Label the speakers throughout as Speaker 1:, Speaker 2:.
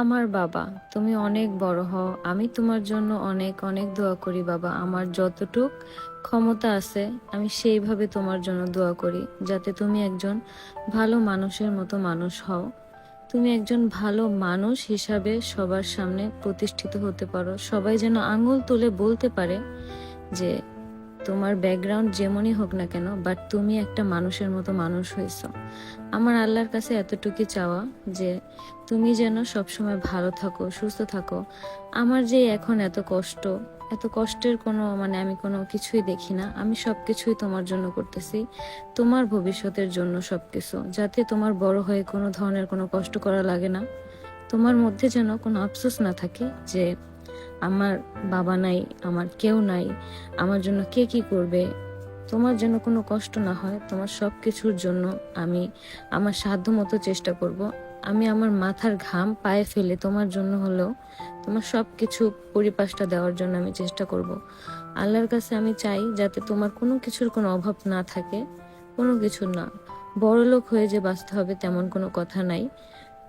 Speaker 1: আমার বাবা, তুমি অনেক বড় হও। আমি তোমার জন্য অনেক অনেক দোয়া করি বাবা। আমার যতটুক ক্ষমতা আছে, আমি সেইভাবে তোমার জন্য দোয়া করি, যাতে তুমি একজন ভালো মানুষের মতো মানুষ হও। তুমি একজন ভালো মানুষ হিসাবে সবার সামনে প্রতিষ্ঠিত হতে পারো। সবাই যেন আঙুল তুলে বলতে পারে যে তোমার ব্যাকগ্রাউন্ড যেমনই হোক না কেন বাট তুমি একটা মানুষের মতো মানুষ হয়েছো। আমার আল্লাহর কাছে এতটুকু চাওয়া যে তুমি যেন সবসময় ভালো থাকো, সুস্থ থাকো। আমার যে এখন এত কষ্ট, এত কষ্টের কোনো মানে আমি কোনো কিছুই দেখি না। আমি সব কিছুই তোমার জন্য করতেছি। তোমার ভবিষ্যতের জন্য সব কিছু যাতে তোমার বড় হয়ে কোনো ধরনের কোনো কষ্ট করা লাগে না। তোমার মধ্যে যেন কোনো আফসোস না থাকে যে আমার বাবা নাই, আমার কেউ নাই, আমার জন্য কে কি করবে? তোমার যেন কোনো কষ্ট না হয়, তোমার সব কিছুর জন্য আমি আমার সাধ্য মতো চেষ্টা করব। আমি আমার মাথার ঘাম পায়ে ফেলে তোমার জন্য হলেও তোমার সব কিছু পরিপাশটা দেওয়ার জন্য আমি চেষ্টা করব। আল্লাহর কাছে আমি চাই যাতে তোমার কোনো কিছুর কোনো অভাব না থাকে, কোনো কিছু না। বড় লোক হয়ে যে বাঁচতে হবে তেমন কোনো কথা নাই।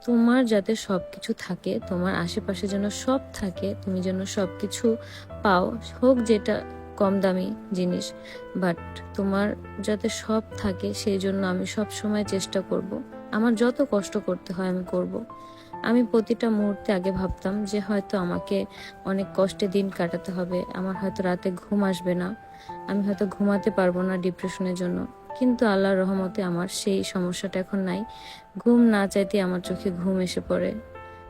Speaker 1: তোমার যাতে সব কিছু থাকে, তোমার আশেপাশে যেন সব থাকে, তুমি যেন সব কিছু পাও, হোক যেটা কম দামি জিনিস বাট তোমার যাতে সব থাকে, সেই জন্য আমি সব সময় চেষ্টা করব। আমার যত কষ্ট করতে হয় আমি করব। আমি প্রতিটা মুহূর্তে আগে ভাবতাম যে হয়তো আমাকে অনেক কষ্টে দিন কাটাতে হবে, আমার হয়তো রাতে ঘুম আসবে না, আমি হয়তো ঘুমাতে পারব না ডিপ্রেশনের জন্য। কিন্তু আল্লাহর রহমতে আমার সেই সমস্যাটা এখন নাই। ঘুম না চাইতে আমার চোখে ঘুম এসে পড়ে।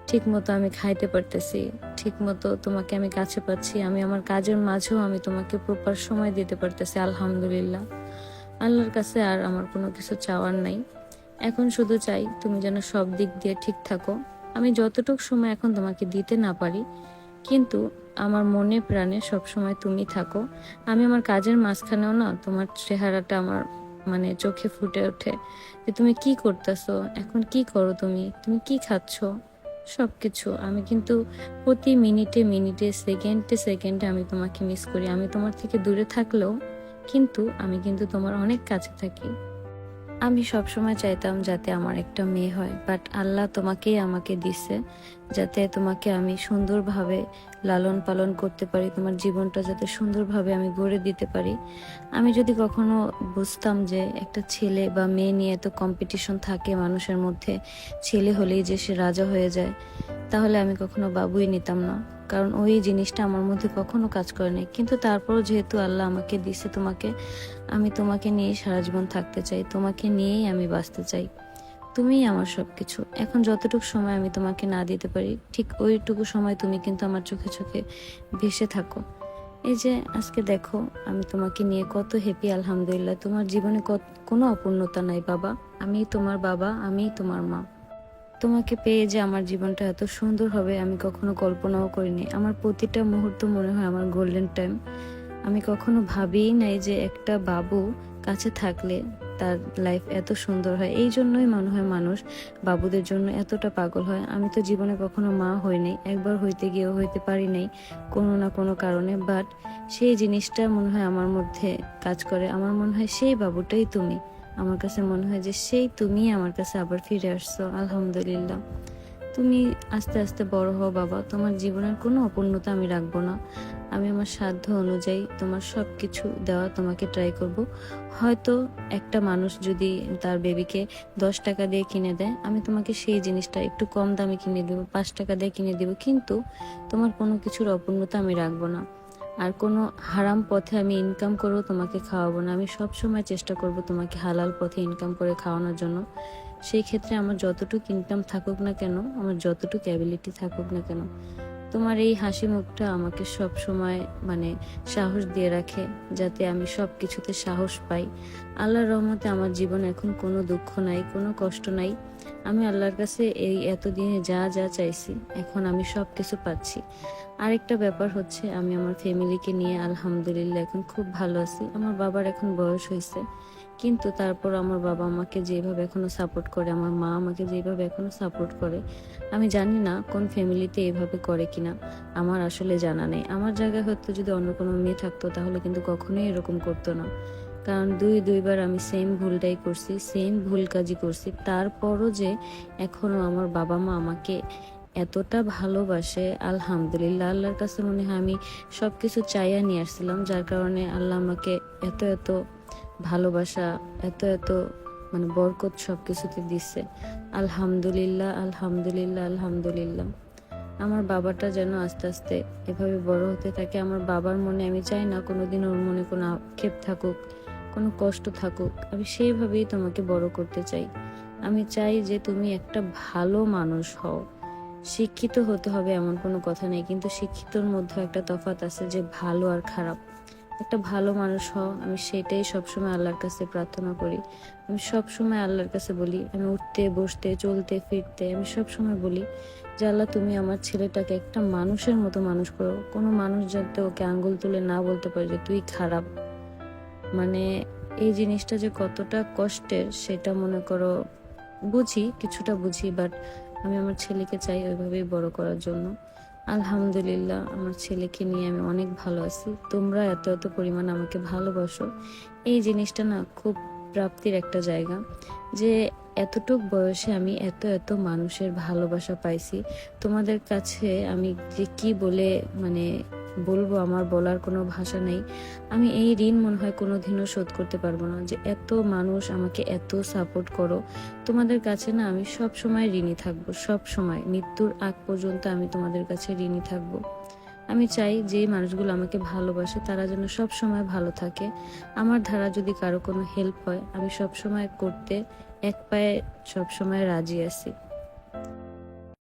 Speaker 1: ঠিক মতো আমি খাইতে পারতেছি। ঠিক মতো তোমাকে আমি কাছে পাচ্ছি। আমি আমার কাজের মাঝেও আমি তোমাকে প্রপার সময় দিতে পারতেছি, আলহামদুলিল্লাহ। আল্লাহর কাছে আর আমার কোনো কিছু চাওয়ার নাই। এখন শুধু চাই তুমি যেন সব দিক দিয়ে ঠিক থাকো। আমি যতটুকু সময় এখন তোমাকে দিতে না পারি, কিন্তু আমার মনে প্রাণে সব সময় তুমি থাকো। আমি আমার কাজের মাঝখানেও না, তোমার চেহারাটা আমার মানে চোখে ফুটে ওঠে যে তুমি কি করতেছো? এখন কি করো তুমি? তুমি কি খাচ্ছ? সব কিছু আমি কিন্তু প্রতি মিনিটে মিনিটে, সেকেন্ডে সেকেন্ডে আমি তোমাকে মিস করি। আমি তোমার থেকে দূরে থাকলেও কিন্তু আমি কিন্তু তোমার অনেক কাছে থাকি। আমি সবসময় চাইতাম যাতে আমার একটা মেয়ে হয় বাট আল্লাহ তোমাকেই আমাকে দিছে যাতে তোমাকে আমি সুন্দরভাবে লালন পালন করতে পারি, তোমার জীবনটা যাতে সুন্দরভাবে আমি গড়ে দিতে পারি। আমি যদি কখনো বুঝতাম যে একটা ছেলে বা মেয়ে নিয়ে এত কম্পিটিশন থাকে মানুষের মধ্যে, ছেলে হলেই যে সে রাজা হয়ে যায়, তাহলে আমি কখনো বাবুই নিতাম না। কারণ ওই জিনিসটা আমার মধ্যে কখনো কাজ করেনি কিন্তু তারপরও যেহেতু আল্লাহ আমাকে দিছে তোমাকে, আমি তোমাকে নিয়ে সারা জীবন থাকতে চাই, তোমাকে নিয়েই আমি বাঁচতে চাই। তুমিই আমার সব কিছু এখন যতটুকু সময় আমি তোমাকে না দিতে পারি, ঠিক ওইটুকু সময় তুমি কিন্তু আমার চোখে চোখে ভেসে থাকো। এই যে আজকে দেখো, আমি তোমাকে নিয়ে কত হ্যাপি আলহামদুলিল্লাহ। তোমার জীবনে কোনো অপূর্ণতা নাই বাবা। আমি তোমার বাবা, আমি তোমার মা। তোমাকে পেয়ে যে আমার জীবনটা এত সুন্দর হবে, আমি কখনো কল্পনাও করিনি। আমার প্রতিটা মুহূর্ত মনে হয় আমার গোল্ডেন টাইম আমি কখনো ভাবিই নাই যে একটা বাবু কাছে থাকলে তার লাইফ এত সুন্দর হয়। এই জন্যই মনে হয় মানুষ বাবুদের জন্য এতটা পাগল হয়। আমি তো জীবনে কখনো মা হইনি, একবার হইতে গিয়েও হইতে পারি নাই কোনো না কোনো কারণে বাট সেই জিনিসটা মনে হয় আমার মধ্যে কাজ করে। আমার মনে হয় সেই বাবুটাই তুমি। আমার কাছে মনে হয় যে সেই তুমি আমার কাছে আবার ফিরে আসছো, আলহামদুলিল্লাহ। তুমি আস্তে আস্তে বড় হও বাবা, তোমার জীবনের কোনো অপূর্ণতা আমি রাখব না। আমি আমার সাধ্য অনুযায়ী তোমার সব কিছু দেওয়া তোমাকে ট্রাই করব। হয়তো একটা মানুষ যদি তার বেবিকে দশ টাকা দিয়ে কিনে দেয়, আমি তোমাকে সেই জিনিসটা একটু কম দামে কিনে দেবো, পাঁচ টাকা দিয়ে কিনে দেবো, কিন্তু তোমার কোনো কিছুর অপূর্ণতা আমি রাখব না। আর কোনো হারাম পথে আমি ইনকাম করেও তোমাকে খাওয়াবো না। আমি সব সময় চেষ্টা করব তোমাকে হালাল পথে ইনকাম করে খাওয়ানোর জন্য। সেই ক্ষেত্রে আমার যতটুকু ইনকাম থাকুক না কেন, আমার যতটুকু অ্যাবিলিটি থাকুক না কেন, তোমার এই হাসি মুখটা আমাকে সব সময় মানে সাহস দিয়ে রাখে, যাতে আমি সব কিছুতে সাহস পাই। আল্লাহর রহমতে আমার জীবনে এখন কোনো দুঃখ নাই, কোনো কষ্ট নাই। আমি আল্লাহর কাছে এই এতদিনে যা যা চাইছি, এখন আমি সব কিছু পাচ্ছি। আরেকটা ব্যাপার হচ্ছে, আমি আমার ফ্যামিলিকে নিয়ে আলহামদুলিল্লাহ এখন খুব ভালো আছি। আমার বাবার এখন বয়স হয়েছে, কিন্তু তারপর আমার বাবা আমাকে যেভাবে এখনও সাপোর্ট করে, আমার মা আমাকে যেভাবে এখনও সাপোর্ট করে, আমি জানি না কোন ফ্যামিলিতে এভাবে করে কিনা। আমার আসলে জানা নেই। আমার জায়গায় হয়তো যদি অন্য কোনো মেয়ে থাকতো, তাহলে কিন্তু কখনোই এরকম করতো না। কারণ দুই, দুইবার আমি সেম ভুলটাই করছি সেম ভুল কাজই করছি। তারপরও যে এখনও আমার বাবা মা আমাকে এতটা ভালোবাসে, আলহামদুলিল্লাহ, আল্লাহর কাছে মনে হয় আমি সব কিছু চাইয়া নিয়ে আসছিলাম, যার কারণে আল্লাহ আমাকে এত এত ভালোবাসা, এত এত মানে বরকত সব কিছুতে দিচ্ছে আলহামদুলিল্লাহ আলহামদুলিল্লাহ আলহামদুলিল্লাহ। আমার বাবাটা যেন আস্তে আস্তে এভাবে বড় হতে থাকে, আমার বাবার মনে আমি চাই না কোনোদিন ওর মনে কোনো আক্ষেপ থাকুক, কোনো কষ্ট থাকুক, আমি সেইভাবেই তোমাকে বড় করতে চাই। আমি চাই যে তুমি একটা ভালো মানুষ হও। শিক্ষিত হতে হবে এমন কোনো কথা নেই, কিন্তু শিক্ষিতর মধ্যে একটা তফাৎ আছে যে ভালো আর খারাপ। একটা ভালো মানুষ হও, আমি সেটাই সবসময় আল্লাহর কাছে প্রার্থনা করি। আমি সবসময় আল্লাহর কাছে বলি, আমি উঠতে, বসতে, চলতে, ফিরতে, আমি সবসময় বলি যে আল্লাহ, তুমি আমার ছেলেটাকে একটা মানুষের মতো মানুষ করো। কোনো মানুষ যাতে ওকে আঙ্গুল তুলে না বলতে পারে যে তুই খারাপ। মানে এই জিনিসটা যে কতটা কষ্টের, সেটা মনে করো, বুঝি, কিছুটা বুঝি বাট আমি আমার ছেলেকে চাই ওইভাবেই বড় করার জন্য। আলহামদুলিল্লাহ, আমার ছেলেকে নিয়ে আমি অনেক ভালো আছি। তোমরা এত এত পরিমাণ আমাকে ভালোবাসো। এই জিনিসটা না খুব প্রাপ্তির একটা জায়গা যে এতটুক বয়সে আমি এত এত মানুষের ভালোবাসা পাইছি। তোমাদের কাছে আমি যে কি বলে মানে বলব, আমার বলার কোনো ভাষা নেই। আমি এই ঋণ মনে হয় কোনো দিনও শোধ করতে পারব না যে এত মানুষ আমাকে এত সাপোর্ট করো। তোমাদের কাছে না আমি সব সময় ঋণী থাকব, সব সময়। মৃত্যুর আগ পর্যন্ত আমি তোমাদের কাছে ঋণী থাকব। আমি চাই যে মানুষগুলো আমাকে ভালোবাসে তারা যেন সব সময় ভালো থাকে। আমার ধারা যদি কারও কোনো হেল্প হয়, আমি সব সময় করতে এক পায়ে সব সময় রাজি আছি।